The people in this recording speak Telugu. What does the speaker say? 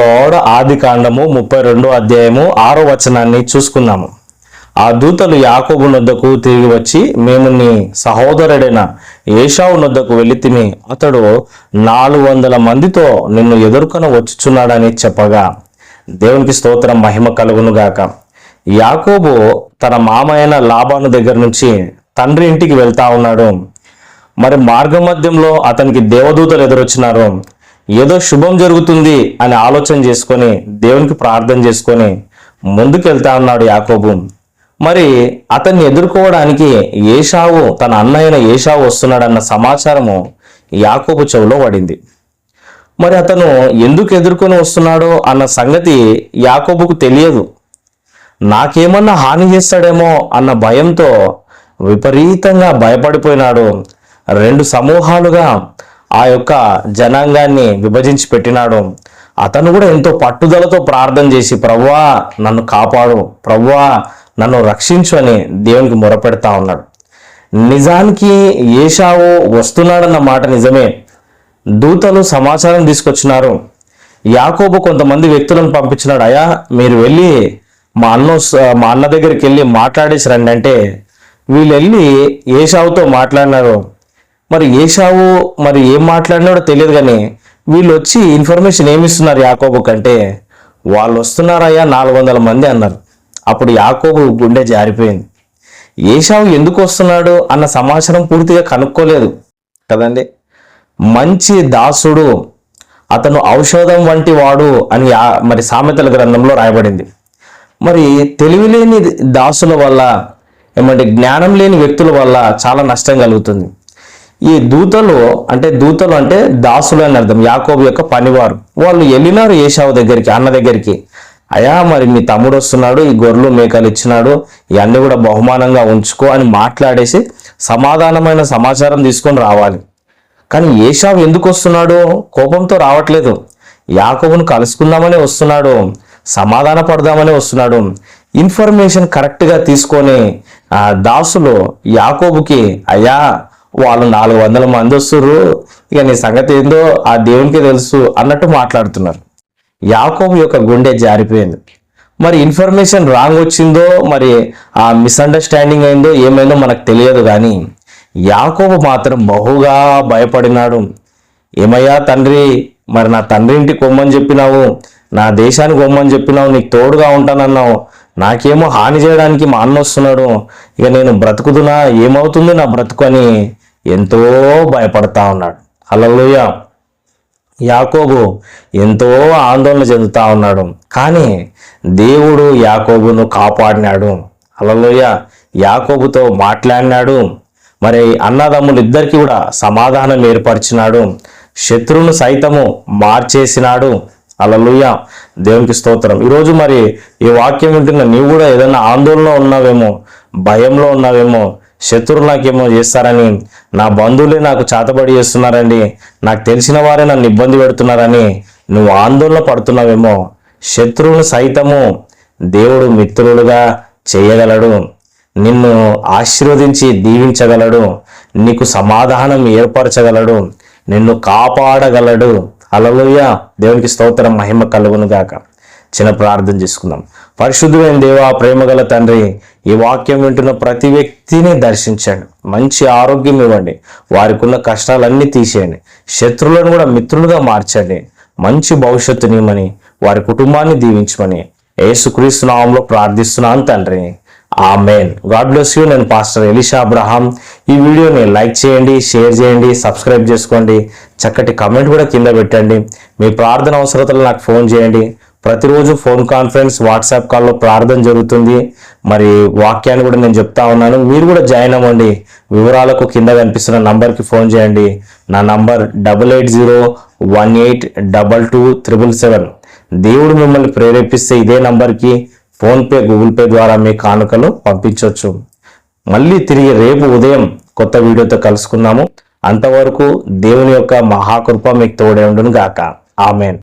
లోడ ఆది కాండము ముప్పై రెండో అధ్యాయము ఆరో వచనాన్ని చూసుకుందాము. ఆ దూతలు యాకోబు నొద్దకు తిరిగి వచ్చి మేము నీ సహోదరుడైన ఏషావు నొద్దకు వెళితిమి అతడు నాలుగు వందల మందితో నిన్ను ఎదుర్కొన వచ్చుచున్నాడని చెప్పగా దేవునికి స్తోత్రం మహిమ కలుగునుగాక యాకోబు తన మామైన లాభాను దగ్గర నుంచి తండ్రి ఇంటికి వెళ్తా ఉన్నాడు. మరి మార్గ మధ్యంలో అతనికి దేవదూతలు ఎదురొచ్చినారు. ఏదో శుభం జరుగుతుంది అని ఆలోచన చేసుకొని దేవునికి ప్రార్థన చేసుకొని ముందుకెళ్తా ఉన్నాడు యాకోబు. మరి అతన్ని ఎదుర్కోవడానికి ఏషావు తన అన్నయ్యన ఏషావు వస్తున్నాడన్న సమాచారము యాకోబు చెవిలో పడింది. మరి అతను ఎందుకు ఎదుర్కొని వస్తున్నాడో అన్న సంగతి యాకోబుకు తెలియదు. నాకేమన్నా హాని చేస్తాడేమో అన్న భయంతో విపరీతంగా భయపడిపోయినాడు. రెండు సమూహాలుగా ఆ యొక్క జనాంగాన్ని విభజించి పెట్టినాడు. అతను కూడా ఎంతో పట్టుదలతో ప్రార్థన చేసి ప్రవ్వా నన్ను కాపాడు. ప్రవ్వా నన్ను రక్షించు అని దేవునికి మొరపెడతా ఉన్నాడు. నిజానికి ఏషావు వస్తున్నాడన్న మాట నిజమే. దూతలు సమాచారం తీసుకొచ్చినారు. యాకోబు కొంతమంది వ్యక్తులను పంపించినాడు అయ్యా మీరు వెళ్ళి మా అన్న మా అన్న దగ్గరికి వెళ్ళి మాట్లాడేసి రండి. అంటే వీళ్ళు వెళ్ళి ఏషావుతో మాట్లాడినారు. మరి ఏషావు మరి ఏం మాట్లాడినాడో తెలియదు కానీ వీళ్ళు వచ్చి ఇన్ఫర్మేషన్ ఏమిస్తున్నారు యాకోబు కంటే? వాళ్ళు వస్తున్నారయ్యా నాలుగు వందల మంది అన్నారు. అప్పుడు యాకోబు గుండె జారిపోయింది. ఏషావు ఎందుకు వస్తున్నాడు అన్న సమాచారం పూర్తిగా కనుక్కోలేదు కదండి. మంచి దాసుడు అతను ఔషధం వంటి వాడు అని మరి సామెతల గ్రంథంలో రాయబడింది. మరి తెలివిలేని దాసుల వల్ల ఏమంటే జ్ఞానం లేని వ్యక్తుల వల్ల చాలా నష్టం కలుగుతుంది. ఈ దూతలు అంటే దూతలు అంటే దాసులు అని అర్థం. యాకోబు యొక్క పనివారు. వాళ్ళు వెళ్ళినారు ఏషావు దగ్గరికి అన్న దగ్గరికి. అయా మరి మీ తమ్ముడు వస్తున్నాడు ఈ గొర్రెలు మేకలు ఇచ్చినాడు ఇవన్నీ కూడా బహుమానంగా ఉంచుకో అని మాట్లాడేసి సమాధానమైన సమాచారం తీసుకొని రావాలి. కానీ ఏషావు ఎందుకు వస్తున్నాడు? కోపంతో రావట్లేదు. యాకోబును కలుసుకుందామని వస్తున్నాడు. సమాధాన పడదామని వస్తున్నాడు. ఇన్ఫర్మేషన్ కరెక్ట్గా తీసుకొని దాసులు యాకోబుకి అయ్యా వాళ్ళు నాలుగు వందల మంది వస్తుర్రు. ఇక నీ సంగతి ఏందో ఆ దేవునికి తెలుసు అన్నట్టు మాట్లాడుతున్నారు. యాకోబు యొక్క గుండె జారిపోయింది. మరి ఇన్ఫర్మేషన్ రాంగ్ వచ్చిందో మరి ఆ మిస్అండర్స్టాండింగ్ అయిందో ఏమైందో మనకు తెలియదు కానీ యాకోబు మాత్రం బహుగా భయపడినాడు. ఏమయ్యా తండ్రి మరి నా తండ్రి ఇంటికి కొమ్మని చెప్పినావు నా దేశానికి కొమ్మని చెప్పినావు నీకు తోడుగా ఉంటానన్నావు నాకేమో హాని చేయడానికి మా అన్న వస్తున్నాడు. ఇక నేను బ్రతుకుతున్నా ఏమవుతుంది నా బ్రతుకు అని ఎంతో భయపడతా ఉన్నాడు. అలలోయ యాకోబు ఎంతో ఆందోళన చెందుతా ఉన్నాడు. కానీ దేవుడు యాకోబును కాపాడినాడు. అలలోయ యాకోబుతో మాట్లాడినాడు. మరి అన్నదమ్ములు ఇద్దరికి కూడా సమాధానం ఏర్పరిచినాడు. శత్రువును సైతము మార్చేసినాడు. అలలుయ దేవునికి స్తోత్రం. ఈరోజు మరి ఈ వాక్యం వింటున్న నీవు కూడా ఏదైనా ఆందోళన ఉన్నావేమో భయంలో ఉన్నావేమో శత్రువులు నాకేమో చేస్తారని నా బంధువులే నాకు చాతబడి చేస్తున్నారండి నాకు తెలిసిన వారే నన్ను ఇబ్బంది పెడుతున్నారని నువ్వు ఆందోళన పడుతున్నావేమో శత్రువును సైతము దేవుడు మిత్రులుగా చేయగలడు నిన్ను ఆశీర్వదించి దీవించగలడు నీకు సమాధానం ఏర్పరచగలడు నిన్ను కాపాడగలడు. అలలోయ దేవునికి స్తోత్రం మహిమ కలుగును గాక చిన్న ప్రార్థన చేసుకుందాం. పరిశుద్ధమైన దేవా ప్రేమగల తండ్రి ఈ వాక్యం వింటున్న ప్రతి వ్యక్తిని దర్శించండి. మంచి ఆరోగ్యం ఇవ్వండి. వారికి ఉన్న కష్టాలన్నీ తీసేయండి. శత్రువులను కూడా మిత్రులుగా మార్చండి. మంచి భవిష్యత్తునిమని వారి కుటుంబాన్ని దీవించమని యేసుక్రీస్తు నామంలో ప్రార్థిస్తున్నాను తండ్రి. ఆమెన్. God bless you. నేను పాస్టర్ ఎలిషా అబ్రహాం. ఈ వీడియోని లైక్ చేయండి షేర్ చేయండి సబ్స్క్రైబ్ చేసుకోండి. చక్కటి కమెంట్ కూడా కింద పెట్టండి. మీ ప్రార్థన అవసరతలు నాకు ఫోన్ చేయండి. ప్రతిరోజు ఫోన్ కాన్ఫరెన్స్ వాట్సాప్ కాల్లో ప్రార్థన జరుగుతుంది. మరి వాక్యాన్ని కూడా నేను చెప్తా ఉన్నాను. మీరు కూడా జాయిన్ అవ్వండి. వివరాలకు కింద కనిపిస్తున్న నంబర్కి ఫోన్ చేయండి. నా number double eight zero one eight double two triple seven. దేవుడు మిమ్మల్ని ప్రేరేపిస్తే ఇదే నంబర్కి ఫోన్పే గూగుల్ పే ద్వారా మీ కానుకలు పంపించవచ్చు మళ్ళీ తిరిగి రేపు ఉదయం కొత్త వీడియోతో కలుసుకుందాము. అంతవరకు దేవుని యొక్క మహాకృప మీకు తోడే ఉండును గాక ఆమెన్.